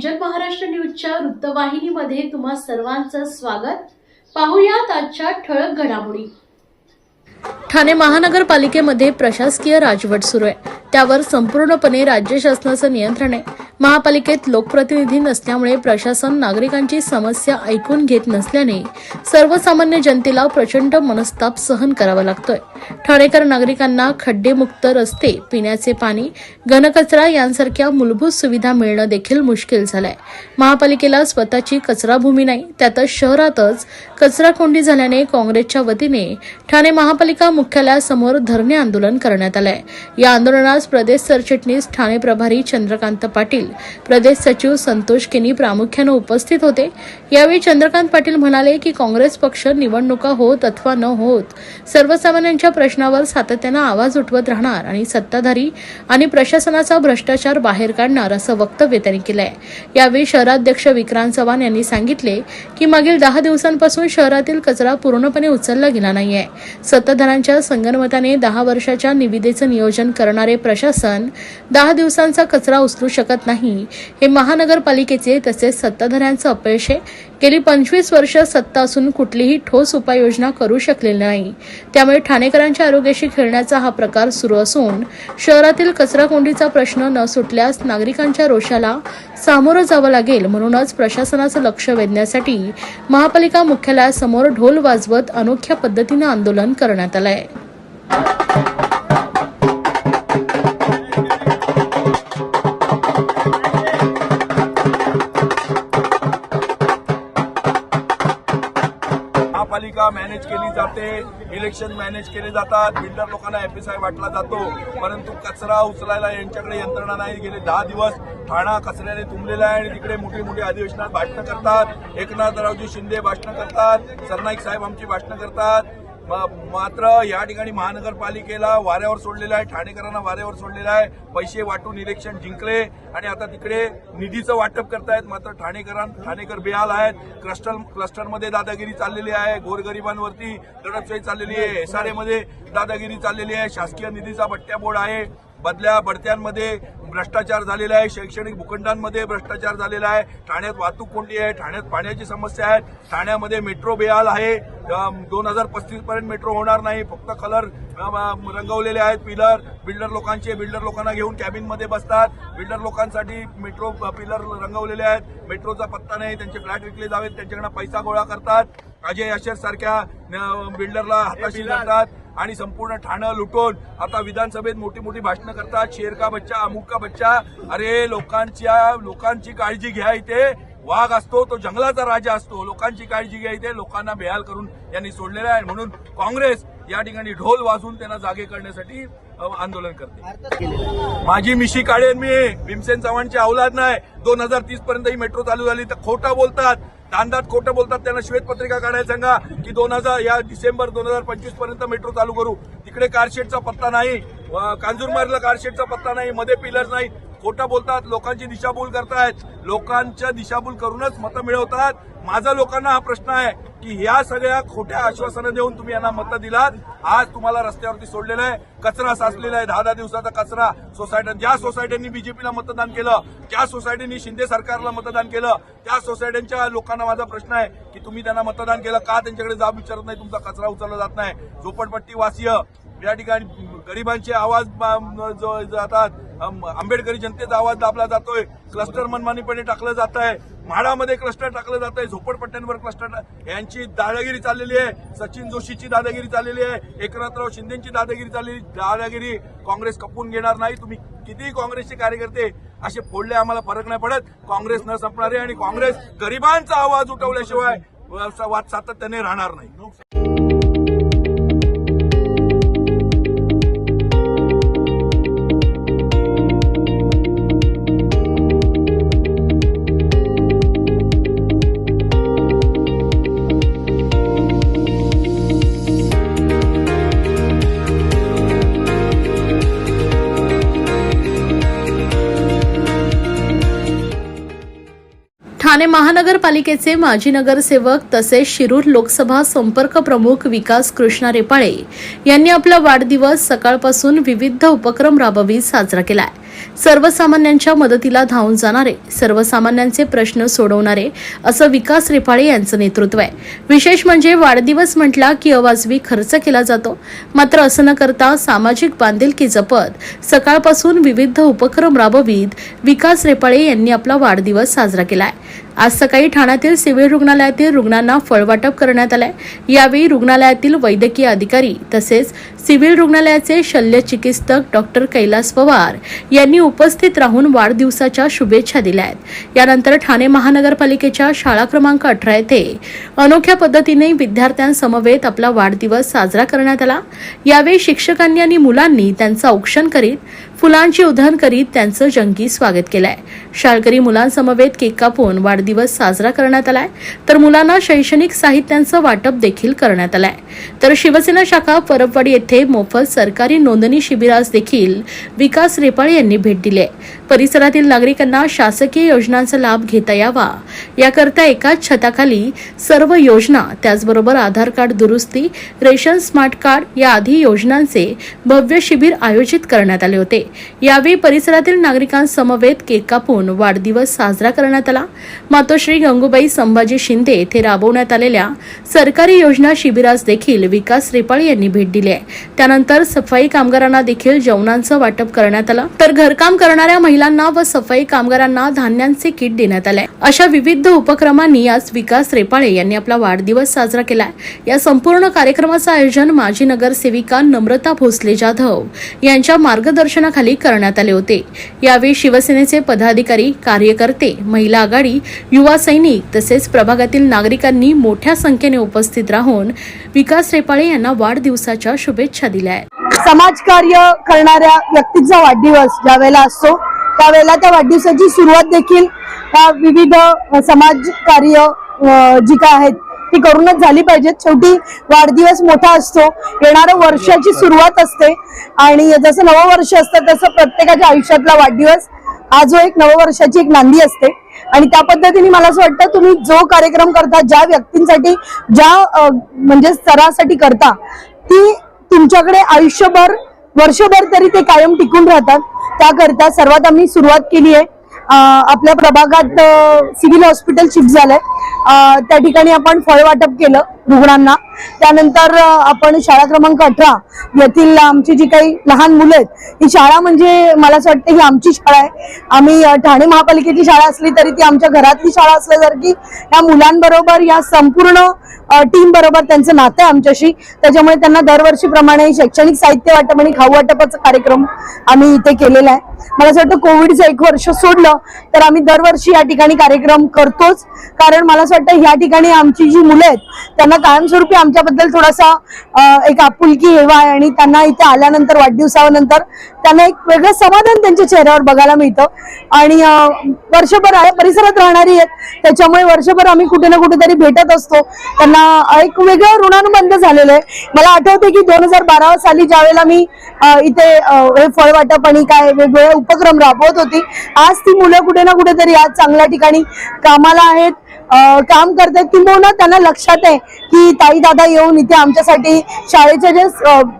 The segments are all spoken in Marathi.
विजन महाराष्ट्र न्यूजच्या वृत्तवाहिनीमध्ये तुम्हा सर्वांचं स्वागत. पाहुयात आजच्या ठळक घडामोडी. ठाणे महानगरपालिकेमध्ये प्रशासकीय राजवट सुरू आहे. त्यावर संपूर्णपणे राज्य शासनाचं नियंत्रण आहे. महापालिकेत लोकप्रतिनिधी नसल्यामुळे प्रशासन नागरिकांची समस्या ऐकून घेत नसल्याने सर्वसामान्य जनतेला प्रचंड मनस्ताप सहन करावा लागतोय. ठाणेकर नागरिकांना खड्डेमुक्त रस्ते पिण्याचे पाणी घनकचरा यांसारख्या मूलभूत सुविधा मिळणं देखील मुश्किल झालंय. महापालिकेला स्वतःची कचराभूमी नाही त्यातच शहरातच कचरा कोंडी झाल्याने काँग्रेसच्या वतीने ठाणे महापालिका मुख्यालयासमोर धरणे आंदोलन करण्यात आलंय. या आंदोलनात आंदोलनास प्रदेश सरचिटणीस ठाणे प्रभारी चंद्रकांत पाटील प्रदेश सचिव संतोष केनी प्रामुख्यानं उपस्थित होते. यावेळी चंद्रकांत पाटील म्हणाले की काँग्रेस पक्ष निवडणुका होत अथवा न होत सर्वसामान्यांच्या प्रश्नावर सातत्यानं आवाज उठवत राहणार आणि सत्ताधारी आणि प्रशासनाचा भ्रष्टाचार बाहेर काढणार असं वक्तव्य त्यांनी केलंय. यावेळी शहराध्यक्ष विक्रांत चव्हाण यांनी सांगितले की मागील दहा दिवसांपासून शहरातील कचरा पूर्णपणे उचलला गेला नाहीये. सत्ताधाऱ्यांच्या संगनमताने दहा वर्षाच्या निविदेचं नियोजन करणारे प्रशासन दहा दिवसांचा कचरा उचलू शकत नाही. हे महानगरपालिकेचे तसेच सत्ताधाऱ्यांचं अपयश. आहे गेली पंचवीस वर्ष सत्ता असून कुठलीही ठोस उपाययोजना करू शकलेली नाही. त्यामुळे ठाणेकरांच्या आरोग्याशी खेळण्याचा हा प्रकार सुरू असून शहरातील कचरा कोंडीचा प्रश्न न सुटल्यास नागरिकांच्या रोषाला सामोरं जावं लागेल म्हणूनच प्रशासनाचं लक्ष वेधण्यासाठी महापालिका मुख्यालयासमोर ढोल वाजवत अनोख्या पद्धतीनं आंदोलन करण्यात आलं आहे मॅनेज केली जाते. इलेक्शन मॅनेज केले जातात. बिल्डर लोकांना एफएसआय वाटला जातो. परंतु कचरा उचलायला यांच्याकडे यंत्रणा नाही. गेले दहा दिवस ठाणा कचऱ्याने तुंबलेला आहे आणि तिकडे मोठी मोठी अधिवेशनात भाषणं करतात. एकनाथरावजी शिंदे भाषणं करतात. सरनाईक साहेब आमची भाषणं करतात. मात्र या ठिकाणी महानगरपालिकेला वाऱ्यावर सोडलेलं आहे ठाणेकरांना वाऱ्यावर सोडलेलं आहे. पैसे वाटून इलेक्शन जिंकले आणि आता तिकडे निधीचं वाटप करतायत. मात्र ठाणेकरां ठाणेकर बेहाल आहेत. क्लस्टर क्लस्टरमध्ये दादागिरी चाललेली आहे. गोरगरिबांवरती दडपशाही चाललेली आहे. एसआरएमध्ये दादागिरी चाललेली आहे. शासकीय निधीचा बट्ट्या बोर्ड आहे. बदल्या बढत्यांमध्ये भ्रष्टाचार झालेला आहे शैक्षणिक भूखंडांमध्ये भ्रष्टाचार झालेला आहे ठाण्यात वाहतूक कोंडी आहे ठाण्यात पाण्याची समस्या आहे ठाण्यामध्ये मेट्रो बेहाल आहे दोन हजार पस्तीस पर्यंत मेट्रो होणार नाही फक्त कलर रंगवलेले आहेत पिलर बिल्डर लोकांचे बिल्डर लोकांना घेऊन कॅबिनमध्ये बसतात बिल्डर लोकांसाठी मेट्रो पिलर रंगवलेले आहेत मेट्रोचा पत्ता नाही त्यांचे फ्लॅट विकले जावेत त्यांच्याकडनं पैसा गोळा करतात अजय अशर सारख्या बिल्डरला हाताशी धरतात. आणि संपूर्ण ठाणं लुटून आता विधानसभेत मोठी मोठी भाषणं करतात. शेर का बच्चा अमुक का बच्चा. अरे लोकांच्या लोकांची काळजी घ्या इथे. वाघ असतो तो जंगलाचा राजा असतो. लोकांची काळजी घ्या इथे. लोकांना बेहाल करून यांनी सोडलेला आहे. म्हणून काँग्रेस या ठिकाणी ढोल वाजून त्यांना जागे करण्यासाठी आंदोलन करते. माझी मिशी काढेन मी भीमसेन चव्हाणची अवलाद नाही. दोन हजार तीस पर्यंत ही मेट्रो चालू झाली तर खोटा बोलतात. दांदात खोटं बोलतात त्यांना श्वेतपत्रिका काढायला सांगा की दोन हजार या डिसेंबर दोन हजार पंचवीसपर्यंत मेट्रो चालू करू. तिकडे कारशेडचा पत्ता नाही. अ, कांजूरमार्गला कारशेडचा पत्ता नाही. मध्ये पिलर नाही. खोटं बोलतात लोकांची दिशाभूल करतायत. लोकांच्या दिशाभूल करूनच मतं मिळवतात. माझा लोकांना हा प्रश्न आहे की ह्या सगळ्या खोट्या आश्वासनं देऊन तुम्ही यांना मतं दिलात आज तुम्हाला रस्त्यावरती सोडलेलं आहे. कचरा साचलेला आहे दहा दहा दिवसाचा कचरा. सोसायट्या ज्या सोसायट्यांनी बीजेपीला मतदान केलं ज्या सोसायटींनी शिंदे सरकारला मतदान केलं त्या सोसायट्यांच्या लोकांना माझा प्रश्न आहे की तुम्ही त्यांना मतदान केलं का? त्यांच्याकडे जाब विचारत नाही तुमचा कचरा उचलला जात नाही. झोपडपट्टी वासीय या ठिकाणी गरिबांचे आवाज जो जातात आंबेडकरी जनतेचा आवाज दाबला जातोय. क्लस्टर मनमानीपणे टाकलं जात आहे म्हाडामध्ये क्लस्टर टाकलं जात आहे झोपडपट्ट्यांवर क्लस्टर यांची दादागिरी चाललेली आहे. सचिन जोशीची दादागिरी चाललेली आहे. एकनाथराव शिंदेची दादागिरी चाललेली दादागिरी काँग्रेस कपून घेणार नाही. तुम्ही कितीही काँग्रेसचे कार्यकर्ते असे फोडले आम्हाला फरक नाही पडत. काँग्रेस न संपणारे आणि काँग्रेस गरिबांचा आवाज उठवल्याशिवाय वाद सातत्याने राहणार नाही. ठाणे महानगरपालिकेचे माजी नगरसेवक तसेच शिरूर लोकसभा संपर्क प्रमुख विकास कृष्णा रेपाळे यांनी आपला वाढदिवस सकाळपासून विविध उपक्रम राबवीत साजरा केलाय. सर्वसामान्यांच्या मदतीला धावून जाणारे सर्वसामान्यांचे प्रश्न सोडवणारे असं विकास रेपाळे यांचं नेतृत्व आहे. विशेष म्हणजे वाढदिवस म्हटला की अवाजवी खर्च केला जातो. मात्र असं न करता सामाजिक बांधिलकी जपत सकाळपासून विविध उपक्रम राबवीत विकास रेपाळे यांनी आपला वाढदिवस साजरा केलाय. आज सकाळी ठाण्यातील सिव्हिल रुग्णालयातील रुग्णांना फळवाटप करण्यात आलंय. यावेळी रुग्णालयातील वैद्यकीय अधिकारी तसेच सिव्हिल रुग्णालयाचे शल्य चिकित्सक डॉक्टर कैलास पवार यांनी उपस्थित राहून वाढदिवसाच्या शुभेच्छा दिल्या आहेत. यानंतर ठाणे महानगरपालिकेच्या शाळा क्रमांक अठरा येथे अनोख्या पद्धतीने विद्यार्थ्यांसमवेत आपला वाढदिवस साजरा करण्यात आला. यावेळी शिक्षकांनी आणि मुलांनी त्यांचं औक्षण करीत फुलांची उधाण करीत त्यांचं जंगी स्वागत केलंय. शाळकरी मुलांसमवेत केक कापून वाढदिवस साजरा करण्यात आलाय. तर मुलांना शैक्षणिक साहित्यांचं वाटप देखील करण्यात आलंय. तर शिवसेना शाखा परबवाडी येथे मोफत सरकारी नोंदणी शिबिरास देखील विकास रेपाळे यांनी भेट दिली आहे परिसरातील नागरिकांना शासकीय योजनांचा लाभ घेता यावा. याकरता एकाच छताखाली सर्व योजना त्याचबरोबर आधार कार्ड दुरुस्ती रेशन स्मार्ट कार्ड या आदी योजनांचे भव्य शिबिर आयोजित करण्यात आले होते. यावेळी परिसरातील नागरिकांसमवेत केक कापून वाढदिवस साजरा करण्यात आला. मातोश्री गंगूबाई संभाजी शिंदे येथे राबवण्यात आलेल्या सरकारी योजना शिबिरास देखील विकास रेपाळे यांनी भेट दिली आहे. त्यानंतर सफाई कामगारांना देखील जेवणांचं वाटप करण्यात आलं. तर घरकाम करणाऱ्या महिलांना व सफाई कामगारांना धान्यांचे किट देण्यात आले. अशा विविध उपक्रमांनी आज विकास रेपाळे यांनी आपला वाढदिवस साजरा केलाय. या संपूर्ण कार्यक्रमाचं आयोजन माजी नगरसेविका नम्रता भोसले जाधव यांच्या मार्गदर्शनाखाली करण्यात आले होते. यावेळी शिवसेनेचे पदाधिकारी कार्यकर्ते महिला आघाडी युवा सैनिक तसेच प्रभागातील नागरिकांनी मोठ्या संख्येने उपस्थित राहून विकास रेपाळे यांना वाढदिवसाच्या शुभेच्छा दिल्या आहेत. समाजकार्य करणाऱ्या व्यक्तीचा वाढदिवस ज्या वेळेला असतो त्यावेळेला त्या वाढदिवसाची सुरुवात देखील विविध समाज समाजकार्य जी काय आहेत ती करूनच झाली पाहिजेत. शेवटी वाढदिवस मोठा असतो. येणारं वर्षाची सुरुवात असते. आणि जसं नववर्ष असतं तसं प्रत्येकाच्या आयुष्यातला वाढदिवस. हा जो एक नववर्षाची एक नांदी असते. आणि त्या पद्धतीने मला असं वाटतं तुम्ही जो कार्यक्रम करता ज्या व्यक्तींसाठी ज्या म्हणजे स्तरासाठी करता ती तुमच्याकडे आयुष्यभर वर्षभर तरी ते कायम टिकून राहतात. त्याकरता सर्वात आम्ही सुरुवात केली आहे. आपल्या प्रभागात सिव्हिल हॉस्पिटल शिफ्ट झालंय. त्या ठिकाणी आपण फळ वाटप केलं. रुग्णांना. त्यानंतर आपण शाळा क्रमांक अठरा येथील आमची जी काही लहान मुलं आहेत ही शाळा म्हणजे मला असं वाटतं ही आमची शाळा आहे. आम्ही ठाणे महापालिकेची शाळा असली तरी ती आमच्या घरातली शाळा असल्यासारखी या मुलांबरोबर या संपूर्ण टीम बरोबर त्यांचं नातं आहे आमच्याशी. त्याच्यामुळे त्यांना दरवर्षीप्रमाणे शैक्षणिक साहित्य वाटप आणि खाऊ वाटपाचा कार्यक्रम आम्ही इथे केलेला आहे. मला असं वाटतं कोविडचं एक वर्ष सोडलं तर आम्ही दरवर्षी या ठिकाणी कार्यक्रम करतोच. कारण मला असं वाटतं या ठिकाणी आमची जी मुलं आहेत त्यांना कायमस्वरूपी आमच्याबद्दल थोडासा एक आपुलकी हेवा आहे आणि त्यांना इथे आल्यानंतर वाढदिवसानंतर त्यांना एक वेगळं समाधान त्यांच्या चेहऱ्यावर बघायला मिळतं. आणि वर्षभर परिसरात राहणारी आहेत. त्याच्यामुळे वर्षभर आम्ही कुठे ना कुठेतरी भेटत असतो. त्यांना एक वेगळं ऋणानुबंध झालेलं आहे. मला आठवते की दोन हजार बारा साली ज्यावेळेला मी इथे हे फळ वाटप आणि काय वेगवेगळे उपक्रम राबवत होती आज ती मुलं कुठे ना कुठेतरी आज चांगल्या ठिकाणी कामाला आहेत. काम करतात किंबहुना हो त्यांना लक्षात आहे की ताई दादा येऊन इथे आमच्यासाठी शाळेच्या ज्या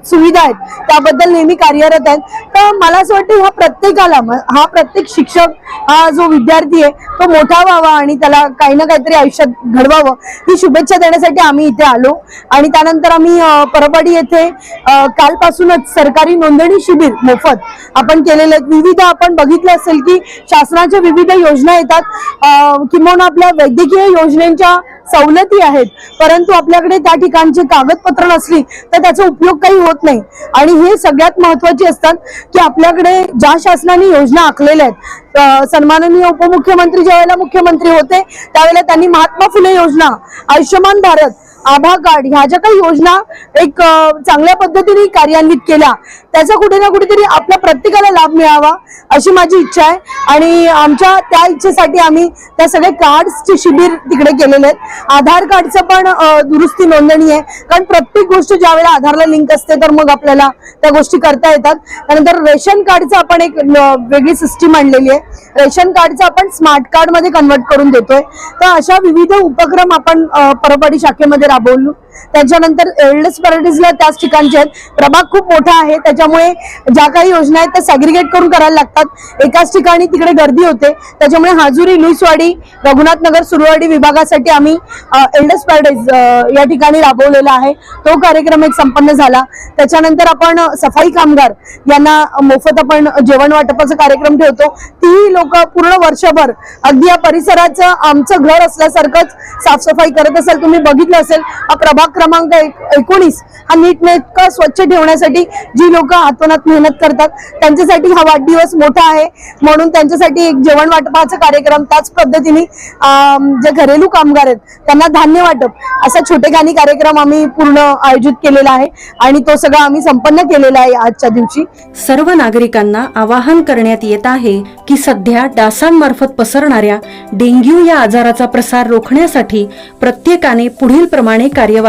सुविधा आहेत त्याबद्दल नेहमी कार्यरत आहेत. तर मला असं वाटतं ह्या प्रत्येकाला हा प्रत्येक शिक्षक हा जो विद्यार्थी आहे तो मोठा व्हावा आणि त्याला काही ना काहीतरी आयुष्यात घडवावं ही शुभेच्छा देण्यासाठी आम्ही इथे आलो. आणि त्यानंतर आम्ही अं, येथे कालपासूनच सरकारी नोंदणी शिबिर मोफत आपण केलेले आहेत विविध आपण बघितलं असेल की शासनाच्या विविध योजना येतात. किंबहुना आपल्या वैद्यकीय योजनेच्या सवलती आहेत. परंतु आपल्याकडे त्या ठिकाणची कागदपत्र नसली तर त्याचा उपयोग काही होत नाही. आणि हे सगळ्यात महत्त्वाचे असतात की आपल्याकडे ज्या शासनाने योजना आखलेल्या आहेत सन्माननीय उपमुख्यमंत्री ज्यावेळेला मुख्यमंत्री होते त्यावेळेला त्यांनी महात्मा फुले योजना आयुष्यमान भारत आभा कार्ड ह्या ज्या काही योजना एक चांगल्या पद्धतीने कार्यान्वित केल्या त्याचा कुठे ना कुठेतरी आपल्या प्रत्येकाला लाभ मिळावा अशी माझी इच्छा आहे. आणि आमच्या त्या इच्छेसाठी आम्ही त्या सगळे कार्ड्सचे शिबिर तिकडे केलेले आहेत. आधार कार्डचं पण दुरुस्ती नोंदणी आहे. कारण प्रत्येक गोष्ट ज्यावेळेला आधारला लिंक असते तर मग आपल्याला त्या गोष्टी करता येतात. त्यानंतर रेशन कार्डचं आपण एक वेगळी सिस्टीम आणलेली आहे. रेशन कार्डचं आपण स्मार्ट कार्डमध्ये कन्वर्ट करून देतोय. तर अशा विविध उपक्रम आपण परपाडी शाखेमध्ये राबवलो. त्याच्यानंतर एल्डस पॅराडिसला त्याच ठिकाणचे आहेत. प्रभाग खूप मोठा आहे. त्याच्यामुळे ज्या काही योजना आहेत त्या सॅग्रिगेट करून करायला लागतात. एकाच ठिकाणी तिकडे गर्दी होते. त्याच्यामुळे हाजुरी लुईसवाडी रघुनाथ नगर सुरवाडी विभागासाठी आम्ही एल्डस पॅराडाईज या ठिकाणी राबवलेला आहे. तो कार्यक्रम एक संपन्न झाला. त्याच्यानंतर आपण सफाई कामगार यांना मोफत आपण जेवण वाटपाचा कार्यक्रम ठेवतो. तीही लोक पूर्ण वर्षभर अगदी या परिसराचं आमचं घर असल्यासारखंच साफसफाई करत असेल तुम्ही बघितलं असेल हा प्रभाग क्रमांक एकोणीस. हा नीटनेटका स्वच्छ ठेवण्यासाठी जी लोक हातोनात मेहनत करतात त्यांच्यासाठी हा वाढदिवस मोठा आहे. म्हणून त्यांच्यासाठी एक जेवण वाटपाचा कार्यक्रम त्याच पद्धतीने जे घरेलू कामगार आहेत त्यांना धान्य वाटप असा छोटेखानी कार्यक्रम आम्ही पूर्ण आयोजित केलेला आहे. आणि तो सगळा आम्ही संपन्न केलेला आहे आजच्या दिवशी. सर्व नागरिकांना आवाहन करण्यात येत आहे की सध्या डासांमार्फत पसरणाऱ्या डेंग्यू या आजाराचा प्रसार रोखण्यासाठी प्रत्येकाने पुढील प्रमाणे कार्यवाही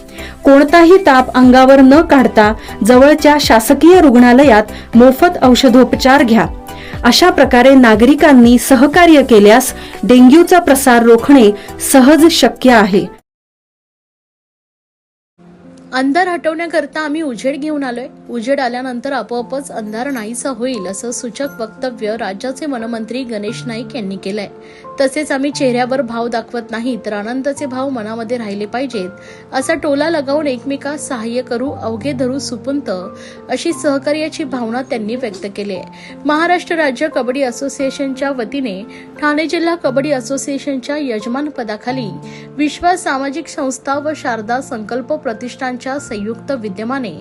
कोणताही ताप अंगावर न काढता जवळच्या शासकीय रुग्णालयात मोफत औषधोपचार घ्या. अशा प्रकारे नागरिकांनी सहकार्य केल्यास डेंग्यूचा प्रसार रोखणे सहज शक्य आहे. अंधार हटवण्याकरता आम्ही उजेड घेऊन आलोय. उजेड आल्यानंतर आपोआपच अंधार नाहीसा होईल असं सूचक वक्तव्य राज्याचे वनमंत्री गणेश नाईक यांनी केलंय. तसेच आम्ही चेहऱ्यावर भाव दाखवत नाही तर आनंदाचे भाव मनामध्ये राहिले पाहिजेत. असा टोला लगावून एकमेकास सहाय्य करू अवघे धरू सुपंत अशी सहकार्याची भावना त्यांनी व्यक्त केली. महाराष्ट्र राज्य कबड्डी असोसिएशनच्या वतीने ठाणे जिल्हा कबड्डी असोसिएशनच्या यजमान पदाखाली विश्वास सामाजिक संस्था व शारदा संकल्प प्रतिष्ठानच्या संयुक्त विद्यमाने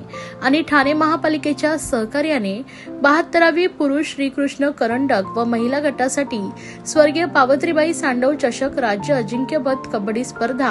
आणि ठाणे महापालिकेच्या सहकार्याने बहात्तरावी पुरुष श्रीकृष्ण करंडक व महिला गटासाठी स्वर्गीय सावित्रीबाई सांडव चषक राज्य अजिंक्यपद कबड्डी स्पर्धा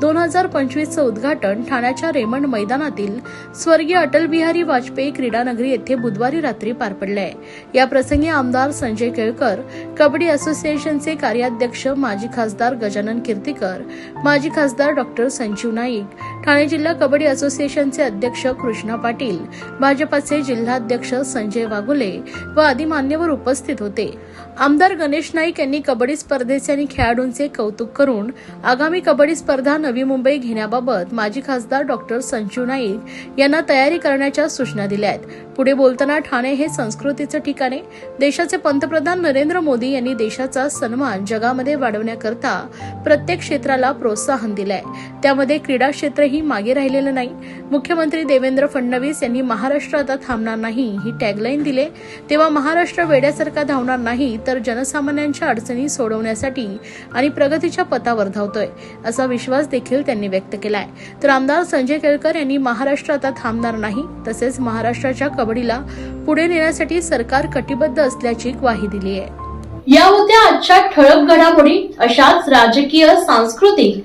दोन हजार पंचवीसचं उद्घाटन ठाण्याच्या रेमंड मैदानातील स्वर्गीय अटल बिहारी वाजपेयी क्रीडानगरी येथे बुधवारी रात्री पार पडले आहे या प्रसंगी आमदार संजय केळकर कबड्डी असोसिएशनचे कार्याध्यक्ष माजी खासदार गजानन कीर्तीकर माजी खासदार डॉक्टर संजीव नाईक ठाणे जिल्हा कबड्डी असोसिएशनचे अध्यक्ष कृष्णा पाटील भाजपाचे जिल्हाध्यक्ष संजय वाघुले व आदी मान्यवर उपस्थित होते. आमदार गणेश नाईक यांनी कबड्डी स्पर्धेचे आणि खेळाडूंचे कौतुक करून आगामी कबड्डी स्पर्धा नवी मुंबई घेण्याबाबत माजी खासदार डॉक्टर संजू नाईक यांना तयारी करण्याच्या सूचना दिल्या आहेत. पुढे बोलताना ठाणे हे संस्कृतीचं ठिकाण आहे. देशाचे पंतप्रधान नरेंद्र मोदी यांनी देशाचा सन्मान जगामध्ये वाढवण्याकरता प्रत्येक क्षेत्राला प्रोत्साहन दिलंय. त्यामध्ये क्रीडा क्षेत्रही मागे राहिलेलं नाही. मुख्यमंत्री देवेंद्र फडणवीस यांनी महाराष्ट्र आता थांबणार नाही ही टॅगलाईन दिले. तेव्हा महाराष्ट्र वेड्यासारखा धावणार नाही तर जनसामान्यांच्या अडचणी सोडवण्यासाठी आणि प्रगतीच्या पथावर धावतोय असा विश्वास देखील त्यांनी व्यक्त केलाय. तर आमदार संजय केळकर यांनी महाराष्ट्र आता थांबणार नाही तसेच महाराष्ट्राच्या कबड्डीला पुढे नेण्यासाठी सरकार कटिबद्ध असल्याची ग्वाही दिली आहे. या होत्या आजच्या ठळक घडामोडी अशाच राजकीय सांस्कृतिक